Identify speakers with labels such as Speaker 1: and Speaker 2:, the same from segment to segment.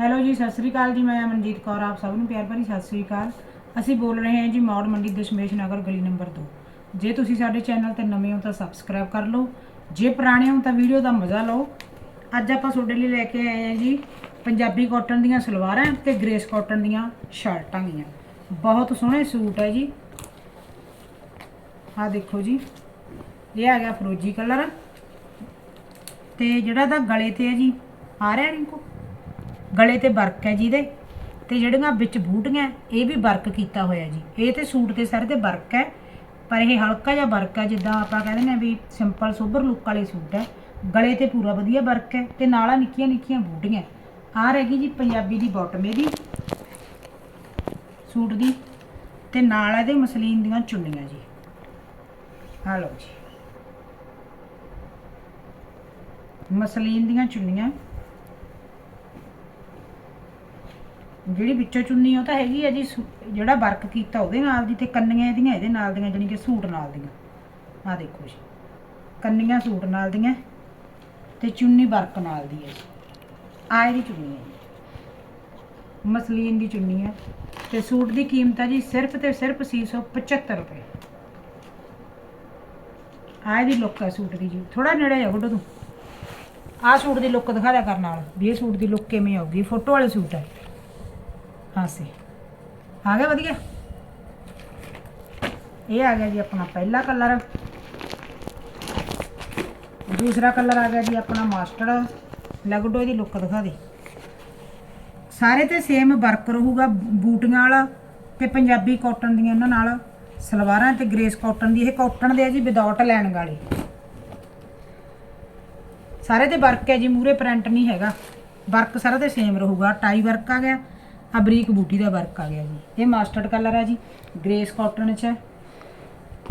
Speaker 1: Hello ਜੀ, ਸਤਿ ਸ੍ਰੀ ਅਕਾਲ ਜੀ। ਮੈਂ ਅਮਨਜੀਤ ਕੌਰ, ਆਪ ਸਭ ਨੂੰ ਪਿਆਰ ਭਰੀ ਸਤਿ ਸ੍ਰੀ ਅਕਾਲ। ਅਸੀਂ ਬੋਲ ਰਹੇ ਹਾਂ ਜੀ ਮੌੜ ਮੰਡੀ ਦਸ਼ਮੇਸ਼ ਨਗਰ ਗਲੀ ਨੰਬਰ 2 ਜੇ ਤੁਸੀਂ ਸਾਡੇ ਚੈਨਲ ਤੇ ਨਵੇਂ ਹੋ ਤਾਂ ਸਬਸਕ੍ਰਾਈਬ ਕਰ ਲਓ। ਜੇ ਪੁਰਾਣੇ ਹੋ ਤਾਂ ਵੀਡੀਓ ਦਾ ਮਜ਼ਾ ਲਓ। ਅੱਜ ਆਪਾਂ ਤੁਹਾਡੇ ਲਈ ਲੈ ਕੇ ਆਏ ਹਾਂ ਜੀ ਪੰਜਾਬੀ ਕਾਟਨ ਦੀਆਂ ਸਲਵਾਰਾਂ ਤੇ ਗ੍ਰੇਸ ਕਾਟਨ ਦੀਆਂ ਸ਼ਰਟਾਂ ਗੀਆਂ। ਬਹੁਤ ਸੋਹਣੇ ਸੂਟ ਹੈ ਜੀ। ਆਹ ਦੇਖੋ ਜੀ। ਇਹ ਆ ਗਿਆ ਫਰੋਜੀ ਕਲਰ। ਤੇ ਜਿਹੜਾ ਤਾਂ ਗਲੇ ਤੇ ਹੈ ਜੀ, ਆ ਰਿਹਾ ਰਿੰਕੂ? ਗਲੇ ਤੇ ਵਰਕ ਹੈ ਜਿਹਦੇ ਤੇ ਜਿਹੜੀਆਂ ਵਿੱਚ ਬੂਟੀਆਂ ਇਹ ਵੀ ਵਰਕ ਕੀਤਾ ਹੋਇਆ ਜੀ। ਇਹ ਤੇ ਸੂਟ ਤੇ ਸਾਰੇ ਤੇ ਵਰਕ ਹੈ, ਪਰ ਇਹ ਹਲਕਾ ਜਿਹਾ ਵਰਕ ਹੈ, ਜਿੱਦਾਂ ਆਪਾਂ ਕਹਿੰਦੇ ਨੇ ਵੀ ਸਿੰਪਲ ਸੋਬਰ ਲੁੱਕ ਵਾਲੇ ਸੂਟ ਹੈ। ਗਲੇ ਤੇ ਪੂਰਾ ਵਧੀਆ ਵਰਕ ਹੈ ਤੇ ਨਾਲ ਨਿੱਕੀਆਂ ਨਿੱਕੀਆਂ ਬੂਟੀਆਂ ਆ ਰਹੇਗੀ ਜੀ ਪੰਜਾਬੀ ਦੀ ਬਾਟਮ ਇਹਦੀ। ਸੂਟ ਦੀ ਤੇ ਨਾਲ ਇਹਦੇ ਮਸਲੀਨ ਦੀਆਂ ਚੁੰਨੀਆਂ ਜੀ। ਆ ਲਓ ਜੀ। ਮਸਲੀਨ ਦੀਆਂ ਚੁੰਨੀਆਂ। ਜਿਹੜੀ ਵਿੱਚੋਂ ਚੁੰਨੀ ਉਹ ਤਾਂ ਹੈਗੀ ਆ ਜੀ, ਸੂ- ਜਿਹੜਾ ਵਰਕ ਕੀਤਾ ਉਹਦੇ ਨਾਲ ਦੀ ਤੇ ਕੰਨੀਆਂ ਇਹਦੀਆਂ, ਇਹਦੇ ਨਾਲ ਦੀਆਂ, ਜਾਣੀ ਕਿ ਸੂਟ ਨਾਲ ਦੀਆਂ। ਆ ਦੇਖੋ ਜੀ, ਕੰਨੀਆਂ ਸੂਟ ਨਾਲ ਦੀਆਂ ਤੇ ਚੁੰਨੀ ਵਰਕ ਨਾਲ ਦੀ ਹੈ ਜੀ। ਆ ਇਹਦੀ ਚੁੰਨੀ ਹੈ ਜੀ। ਮਸਲੀਨ ਦੀ ਚੁੰਨੀ ਹੈ ਤੇ ਸੂਟ ਦੀ ਕੀਮਤ ਹੈ ਜੀ ਸਿਰਫ ਤੇ ਸਿਰਫ 675 ਰੁਪਏ। ਆ ਇਹਦੀ ਲੁੱਕ ਹੈ ਸੂਟ ਦੀ ਜੀ। ਥੋੜਾ ਨੇੜੇ ਆ ਗੁੱਡੋ ਤੂੰ। ਆਹ ਸੂਟ ਦੀ ਲੁੱਕ ਦਿਖਾ ਦਿਆ ਕਰ ਨਾਲ, ਵੀ ਇਹ ਸੂਟ ਦੀ ਲੁੱਕ ਕਿਵੇਂ ਆਊਗੀ। ਫੋਟੋ ਵਾਲੇ ਸੂਟ ਹੈ ਹਾਂ ਸੀ। ਆ ਗਿਆ ਵਧੀਆ। ਇਹ ਆ ਗਿਆ ਜੀ ਆਪਣਾ ਪਹਿਲਾ ਕਲਰ ਦੂਸਰਾ ਕਲਰ ਆ ਗਿਆ ਜੀ ਆਪਣਾ ਮਾਸਟਰਡ ਲਗਡੋ ਇਹਦੀ ਲੁੱਕ ਦਿਖਾ ਦੇ। ਸਾਰੇ ਤੇ ਸੇਮ ਵਰਕ ਰਹੂਗਾ, ਬੂਟੀਆਂ ਵਾਲਾ ਤੇ ਪੰਜਾਬੀ ਕਾਟਨ ਦੀਆਂ ਇਹਨਾਂ ਨਾਲ। ਸਲਵਾਰਾਂ ਤੇ ਗ੍ਰੇਸ ਕਾਟਨ ਦੀ, ਇਹ ਕਾਟਨ ਦੇ ਆ ਜੀ ਵਿਦਆਊਟ ਲੈਣ ਵਾਲੀ। ਸਾਰੇ ਤੇ ਵਰਕ ਹੈ ਜੀ ਮੂਰੇ ਪ੍ਰਿੰਟ ਨਹੀਂ ਹੈਗਾ। ਵਰਕ ਸਾਰਾ ਤੇ ਸੇਮ ਰਹੂਗਾ। ਟਾਈ ਵਰਕ ਆ ਗਿਆ। ਆ ਬਰੀਕ ਬੂਟੀ ਦਾ ਵਰਕ ਆ ਗਿਆ ਜੀ। ਇਹ ਮਾਸਟਰਡ ਕਲਰ ਹੈ ਜੀ ਗ੍ਰੇਸ ਕਾਟਨ ਚ ਹੈ।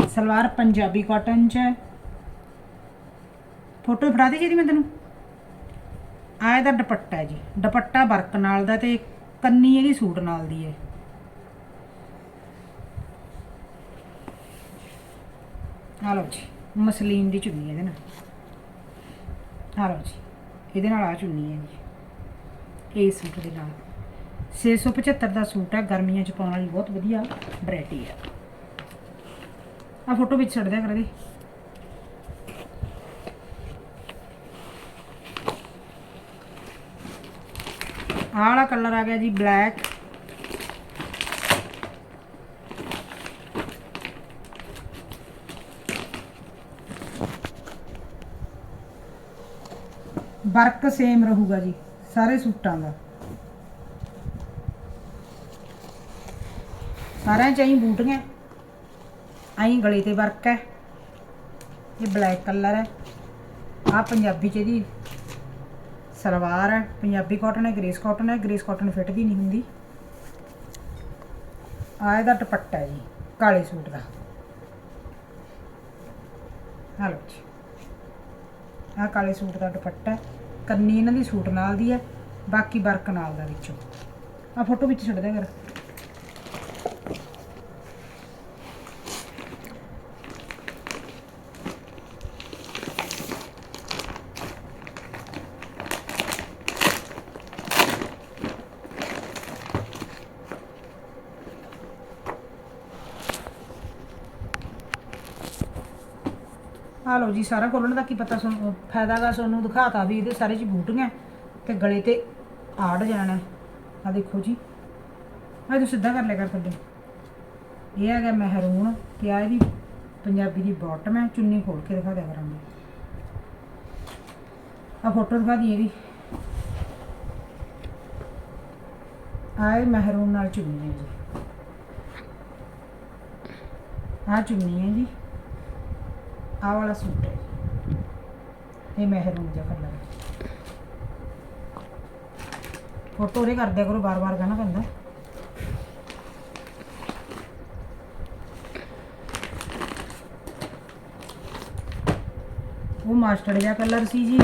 Speaker 1: ਸਲਵਾਰ ਪੰਜਾਬੀ ਕਾਟਨ ਚ ਹੈ। ਫੋਟੋ ਫੜਾ ਦੇ ਜੀ ਮੈਂ ਤੈਨੂੰ। ਆ ਇਹਦਾ ਦੁਪੱਟਾ ਜੀ। ਦੁਪੱਟਾ ਵਰਕ ਨਾਲ ਦਾ ਤੇ ਕੰਨੀ ਇਹਦੀ ਸੂਟ ਨਾਲ ਦੀ ਹੈ। ਆ ਲਓ ਜੀ, ਮਸਲੀਨ ਦੀ ਚੁੰਨੀ ਇਹਦੇ ਨਾਲ। ਆ ਲਓ ਜੀ, ਇਹਦੇ ਨਾਲ ਆ ਚੁੰਨੀ ਹੈ ਜੀ। ਇਹ ਸੂਟ ਦੇ ਨਾਲ। 675 ਦਾ ਸੂਟ ਹੈ, ਗਰਮੀਆਂ ਚ ਪਾਉਣ ਵਾਲੀ ਬਹੁਤ ਵਧੀਆ ਵੈਰਾਈਟੀ ਹੈ। ਆ ਫੋਟੋ ਵਿੱਚ ਛੱਡ ਦਿਆ ਕਰ ਦੇ ਵਾਲਾ ਕਲਰ ਆ ਗਿਆ ਜੀ ਬਲੈਕ ਵਰਕ ਸੇਮ ਰਹੂਗਾ ਜੀ, ਸਾਰੇ ਸੂਟਾਂ ਦਾ। ਸਾਰਿਆਂ ਚ ਆਈ ਬੂਟੀਆਂ। ਆਈ ਗਲੇ ਤੇ ਵਰਕ ਹੈ ਇਹ ਬਲੈਕ ਕਲਰ ਹੈ ਆ ਪੰਜਾਬੀ ਚ ਇਹਦੀ ਸਲਵਾਰ ਹੈ ਪੰਜਾਬੀ ਕਾਟਨ ਹੈ ਗ੍ਰੇਸ ਕਾਟਨ ਹੈ ਗ੍ਰੇਸ ਕਾਟਨ ਫਿੱਟ ਦੀ ਨਹੀਂ ਹੁੰਦੀ। ਆ ਇਹਦਾ ਦੁਪੱਟਾ ਹੈ ਜੀ, ਕਾਲੇ ਸੂਟ ਦਾ। ਆ ਜੀ। ਆ ਕਾਲੇ ਸੂਟ ਦਾ ਦੁਪੱਟਾ ਹੈ। ਕੰਨੀ ਇਹਨਾਂ ਦੀ ਸੂਟ ਨਾਲ ਦੀ ਹੈ ਬਾਕੀ ਵਰਕ ਨਾਲ ਦਾ ਵਿੱਚੋਂ। ਆ ਫੋਟੋ ਵਿੱਚ ਛੱਡ ਦਿਆ ਕਰ। ਆ ਲਓ ਜੀ, ਸਾਰਾ ਖੋਲਣ ਦਾ ਕੀ ਪਤਾ ਤੁਹਾਨੂੰ ਫਾਇਦਾਗਾ ਤੁਹਾਨੂੰ ਦਿਖਾਤਾ ਵੀ ਇਹਦੇ ਸਾਰੇ ਚ ਬੂਟੀਆਂ ਤੇ ਗਲੇ ਤੇ ਆੜ ਜਾਣਾ ਆ ਦੇਖੋ ਜੀ ਆ ਤੂੰ ਸਿੱਧਾ ਕਰ ਲਿਆ ਕਰ ਥੱਲੇ। ਇਹ ਹੈਗਾ ਮਹਿਰੂਨ, ਤੇ ਆ ਇਹਦੀ ਪੰਜਾਬੀ ਦੀ ਬਾਟਮ ਹੈ ਚੁੰਨੀ ਖੋਲ ਕੇ ਦਿਖਾ ਦਿਆ ਕਰਾਂਗੇ। ਆ ਫੋਟੋ ਦਿਖਾ ਦੀ ਇਹਦੀ। ਆ ਇਹ ਮਹਿਰੂਨ ਨਾਲ ਚੁੰਨੀ ਹੈ ਜੀ। ਆ ਚੁੰਨੀ ਹੈ ਜੀ। ਆਹ ਵਾਲਾ ਸੂਟ ਹੈ। ਇਹ ਮਹਿਰੂਨ ਜਿਹਾ ਕਲਰ ਹੈ। ਫੋਟੋ ਰੇ ਕਰ ਕਰੋ ਬਾਰ-ਬਾਰ ਕਹਿਣਾ ਪੈਂਦਾ। ਉਹ ਮਾਸਟਰ ਜਿਹਾ ਕਲਰ ਸੀ ਜੀ।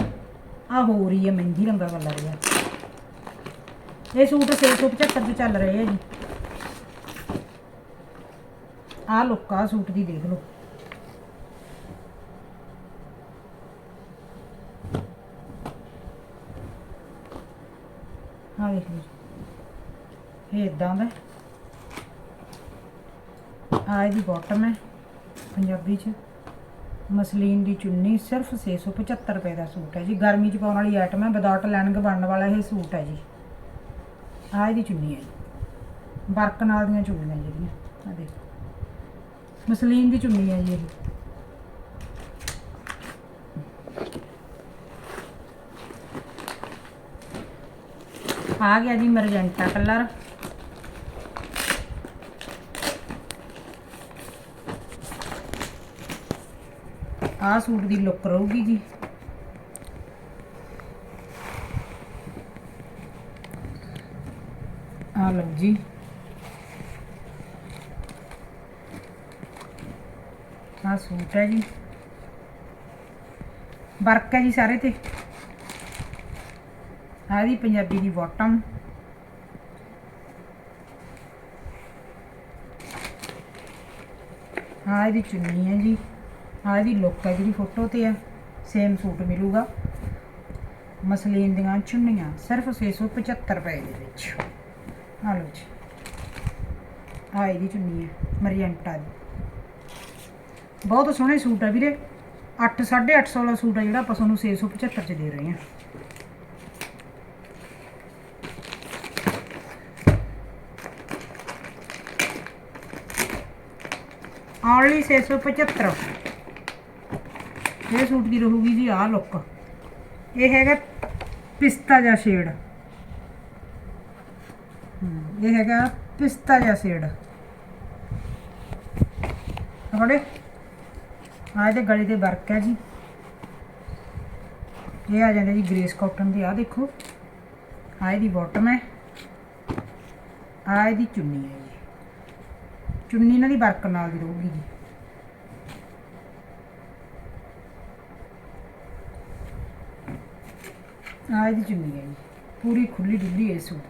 Speaker 1: ਆ ਹੋ ਰਹੀ ਹੈ ਮਹਿੰਦੀ ਰੰਗਾ ਕਲਰ ਜਿਹਾ। ਇਹ ਸੂਟ 675 ਚ ਚੱਲ ਰਹੇ ਹੈ ਜੀ। ਆ ਲੁੱਕ ਸੂਟ ਦੀ ਦੇਖ ਲਓ। ਆ ਦੇਖ ਲਓ ਇਹ ਇਦਾਂ ਦਾ ਆ ਇਹਦੀ ਬਾਟਮ ਹੈ, ਪੰਜਾਬੀ ਚ। ਮਸਲੀਨ ਦੀ ਚੁੰਨੀ ਸਿਰਫ 675 ਰੁਪਏ ਦਾ ਸੂਟ ਹੈ ਜੀ। ਗਰਮੀ ਚ ਪਾਉਣ ਵਾਲੀ ਆਈਟਮ ਹੈ ਵਿਦਆਊਟ ਲਾਈਨਿੰਗ ਬਣਨ ਵਾਲਾ ਇਹ ਸੂਟ ਹੈ ਜੀ। ਆ ਇਹਦੀ ਚੁੰਨੀ ਹੈ ਜੀ। ਵਰਕ ਨਾਲ ਦੀਆਂ ਚੁੰਨੀਆਂ ਜਿਹੜੀਆਂ ਆ ਦੇਖੋ। ਮਸਲੀਨ ਦੀ ਚੁੰਨੀ ਹੈ ਜੀ ਇਹ। ਆ ਗਿਆ ਜੀ ਮਰਜੈਂਟਾ ਕਲਰ। ਆ ਸੂਟ ਦੀ ਲੁੱਕ ਰਹੂਗੀ ਜੀ। ਆ ਲਓ ਜੀ। ਆਹ ਸੂਟ ਹੈ ਜੀ। ਵਰਕ ਹੈ ਜੀ ਸਾਰੇ ਤੇ। ਆਹ ਦੀ ਪੰਜਾਬੀ ਦੀ ਬਾਟਮ ਆ ਇਹਦੀ ਚੁੰਨੀ ਹੈ ਜੀ। ਆਹ ਇਹਦੀ ਲੁੱਕ ਹੈ ਜਿਹੜੀ ਫੋਟੋ ਤੇ ਹੈ। ਸੇਮ ਸੂਟ ਮਿਲੂਗਾ। ਮਸਲੀਨ ਦੀਆਂ ਚੁੰਨੀਆਂ ਸਿਰਫ 675 ਰੁਪਏ ਦੇ ਵਿੱਚ। ਆ ਲਓ ਜੀ। ਆਹ ਇਹਦੀ ਚੁੰਨੀ ਹੈ ਮਰੀਐਂਟਾ ਦੀ। ਬਹੁਤ ਸੋਹਣੇ ਸੂਟ ਆ ਵੀਰੇ। 8 850 ਵਾਲਾ ਸੂਟ ਆ ਜਿਹੜਾ ਆਪਾਂ ਤੁਹਾਨੂੰ 675 ਚ ਦੇ ਰਹੇ ਹਾਂ। ਓਨਲੀ 675 ਇਹ ਸੂਟ ਦੀ ਰਹੂਗੀ ਜੀ ਆਹ ਲੁੱਕ ਇਹ ਹੈਗਾ ਪਿਸਤਾ ਜਿਹਾ ਸ਼ੇਡ ਇਹ ਹੈਗਾ ਪਿਸਤਾ ਜਿਹਾ ਸ਼ੇਡ ਥੋੜੇ ਆਹ ਇਹਦੇ ਗਲੇ ਦੇ ਵਰਕ ਹੈ ਜੀ। ਇਹ ਆ ਜਾਂਦਾ ਜੀ ਗ੍ਰੇਸ ਕਾਟਨ ਦੀ, ਆਹ ਦੇਖੋ। ਆਹ ਇਹਦੀ ਬਾਟਮ ਹੈ। ਆਹ ਇਹਦੀ ਚੁੰਨੀ ਹੈ ਜੀ। ਚੁੰਨੀ ਇਹਨਾਂ ਦੀ ਵਰਕ ਨਾਲ ਦੀ ਰਹੂਗੀ ਜੀ। ਆਹ ਇਹਦੀ ਚੁੰਨੀ ਹੈ ਜੀ। ਪੂਰੀ ਖੁੱਲੀ ਡੁੱਲੀ ਹੈ ਸੂਟ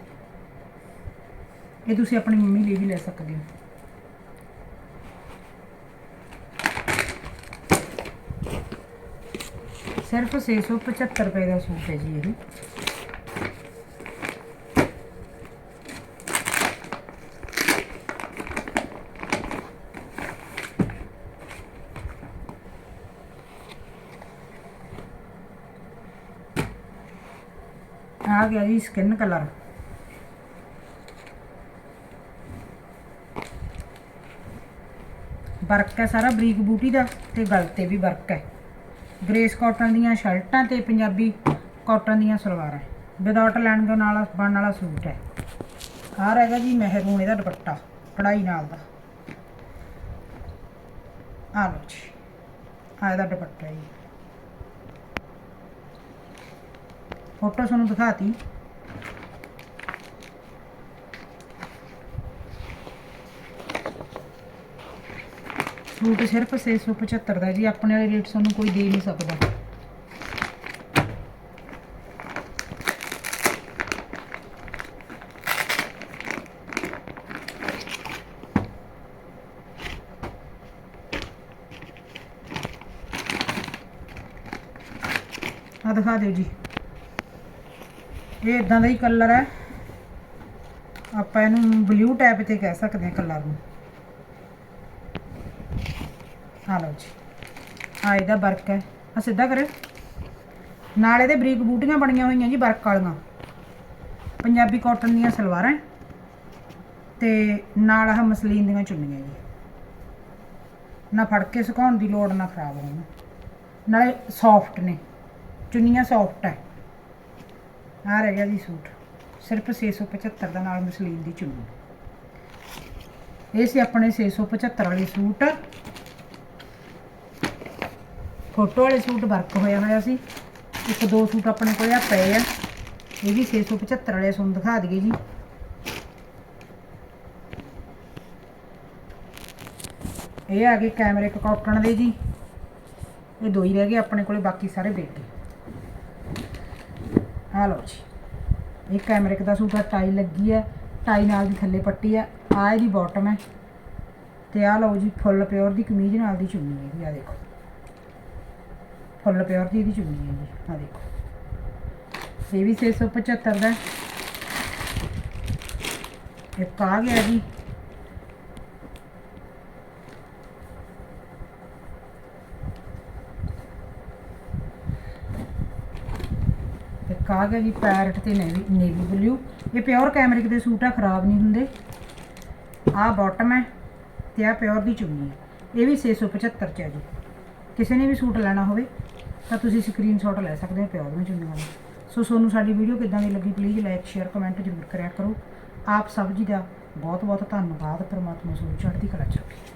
Speaker 1: ਇਹ ਤੁਸੀਂ ਆਪਣੀ ਮੰਮੀ ਲਈ ਵੀ ਲੈ ਸਕਦੇ ਹੋ। ਸਿਰਫ 675 ਰੁਪਏ ਦਾ ਸੂਟ ਹੈ ਜੀ ਇਹ। ਆ ਗਿਆ ਜੀ ਸਕਿਨ ਕਲਰ ਵਰਕ ਹੈ ਸਾਰਾ ਬਰੀਕ ਬੂਟੀ ਦਾ ਤੇ ਗਲ ਤੇ ਵੀ ਵਰਕ ਹੈ। ਗ੍ਰੇਸ ਕਾਟਨ ਦੀਆਂ ਸ਼ਰਟਾਂ ਤੇ ਪੰਜਾਬੀ ਕਾਟਨ ਦੀਆਂ ਸਲਵਾਰਾਂ ਵਿਦਆਊਟ ਲਾਈਨਿੰਗ ਨਾਲ ਬਣਨ ਵਾਲਾ ਸੂਟ ਹੈ। ਆਹ ਹੈਗਾ ਜੀ ਮਹਿਰੂਨ ਇਹਦਾ ਦੁਪੱਟਾ ਕਢਾਈ ਨਾਲ ਦਾ। ਆ ਲਓ ਜੀ ਆਹ ਇਹਦਾ ਦੁਪੱਟਾ ਜੀ। ਫੋਟੋ ਤੁਹਾਨੂੰ ਦਿਖਾਤੀ। ਸੂਟ ਸਿਰਫ 675 ਦਾ ਜੀ, ਆਪਣੇ ਵਾਲੇ ਰੇਟ ਤੁਹਾਨੂੰ ਕੋਈ ਦੇ ਨਹੀਂ ਸਕਦਾ। ਆ ਦਿਖਾ ਦਿਓ ਜੀ। ਇਹ ਇਦਾਂ ਦਾ ਹੀ ਕਲਰ ਹੈ। ਆਪਾਂ ਇਹਨੂੰ ਬਲੂ ਟੈਪ ਤੇ ਕਹਿ ਸਕਦੇ ਹਾਂ ਕਲਰ ਨੂੰ। ਆ ਲਓ ਜੀ। ਆ ਇਹਦਾ ਵਰਕ ਹੈ। ਆ ਸਿੱਧਾ ਕਰੇ ਨਾਲ ਇਹਦੇ ਬਰੀਕ ਬੂਟੀਆਂ ਬਣੀਆਂ ਹੋਈਆਂ ਜੀ ਵਰਕ ਵਾਲੀਆਂ। ਪੰਜਾਬੀ ਕਾਟਨ ਦੀਆਂ ਸਲਵਾਰਾਂ। ਤੇ ਨਾਲ ਆਹ ਮਸਲੀਨ ਦੀਆਂ ਚੁੰਨੀਆਂ ਜੀ। ਨਾ ਫੜ ਕੇ ਸੁਕਾਉਣ ਦੀ ਲੋੜ, ਨਾ ਖਰਾਬ ਹੋਣ। ਨਾਲੇ ਸੌਫਟ ਨੇ। ਚੁੰਨੀਆਂ ਸੌਫਟ ਹੈ। ਆ ਰਹਿ ਗਿਆ ਜੀ ਸੂਟ। ਸਿਰਫ 675 ਦਾ ਨਾਲ ਮਸਲੀਨ ਦੀ ਚੁੰਨੀ। ਇਹ ਸੀ ਆਪਣੇ 675 ਵਾਲੇ ਸੂਟ। ਫੋਟੋ ਵਾਲੇ ਸੂਟ ਵਰਕ ਹੋਇਆ ਹੋਇਆ ਸੀ। ਇੱਕ ਦੋ ਸੂਟ ਆਪਣੇ ਕੋਲ ਆ ਪਏ ਆ। ਇਹ ਵੀ 675 ਵਾਲੇ ਤੁਹਾਨੂੰ ਦਿਖਾ ਦਈਏ ਜੀ। ਇਹ ਆ ਗਏ ਕੈਮਰੇ ਕਾਟਨ ਦੇ ਜੀ। ਇਹ ਦੋ ਹੀ ਰਹਿ ਗਏ ਆਪਣੇ ਕੋਲੇ, ਬਾਕੀ ਸਾਰੇ ਬੇਟੇ। ਆ ਲਓ ਜੀ। ਇਹ ਕੈਮਰਿਕ ਦਾ ਸੂਟ ਆ ਟਾਈ ਲੱਗੀ ਹੈ, ਟਾਈ ਨਾਲ ਦੀ ਥੱਲੇ ਪੱਟੀ ਆ ਆ ਇਹਦੀ ਬਾਟਮ ਹੈ। ਤੇ ਆ ਲਓ ਜੀ, ਫੁੱਲ ਪਿਓਰ ਦੀ ਕਮੀਜ਼ ਨਾਲ ਦੀ ਚੁੰਨੀ ਹੈ ਜੀ ਆ ਦੇਖੋ। ਫੁੱਲ ਪਿਓਰ ਦੀ ਇਹਦੀ ਚੁੰਨੀ ਹੈ ਜੀ ਆ ਦੇਖੋ। ਇਹ ਵੀ 675 ਦਾ ਹੈ। ਇੱਕ ਆ ਗਿਆ ਜੀ। ਇੱਕ ਜੀ, ਪੈਰਟ ਤੇ ਨੇਵੀ ਨੇਵੀ ਬਲੂ ਇਹ ਪਿਓਰ ਕੈਮਰਿਕ ਦੇ ਸੂਟ ਆ, ਖਰਾਬ ਨਹੀਂ ਹੁੰਦੇ। ਆਹ ਬਾਟਮ ਹੈ ਤੇ ਆਹ ਪਿਓਰ ਦੀ ਚੁੰਨੀ ਹੈ। ਇਹ ਵੀ 675 ਚ ਹੈ ਜੀ। ਕਿਸੇ ਨੇ ਵੀ ਸੂਟ ਲੈਣਾ ਹੋਵੇ, ਤਾਂ ਤੁਸੀਂ ਸਕਰੀਨਸ਼ਾਟ ਲੈ ਸਕਦੇ ਹੋ ਪਿਓਰ ਦੀਆਂ ਚੁੰਨੀਆਂ ਦਾ ਸੋ ਤੁਹਾਨੂੰ ਸਾਡੀ ਵੀਡੀਓ ਕਿੱਦਾਂ ਦੀ ਲੱਗੀ ਪਲੀਜ਼ ਲਾਈਕ ਸ਼ੇਅਰ ਕਮੈਂਟ ਜ਼ਰੂਰ ਕਰਿਆ ਕਰੋ। ਆਪ ਸਭ ਜੀ ਦਾ ਬਹੁਤ ਬਹੁਤ ਧੰਨਵਾਦ, ਪਰਮਾਤਮਾ ਤੁਹਾਨੂੰ ਚੜ੍ਹਦੀ ਕਲਾ ਚ ਰੱਖੇ।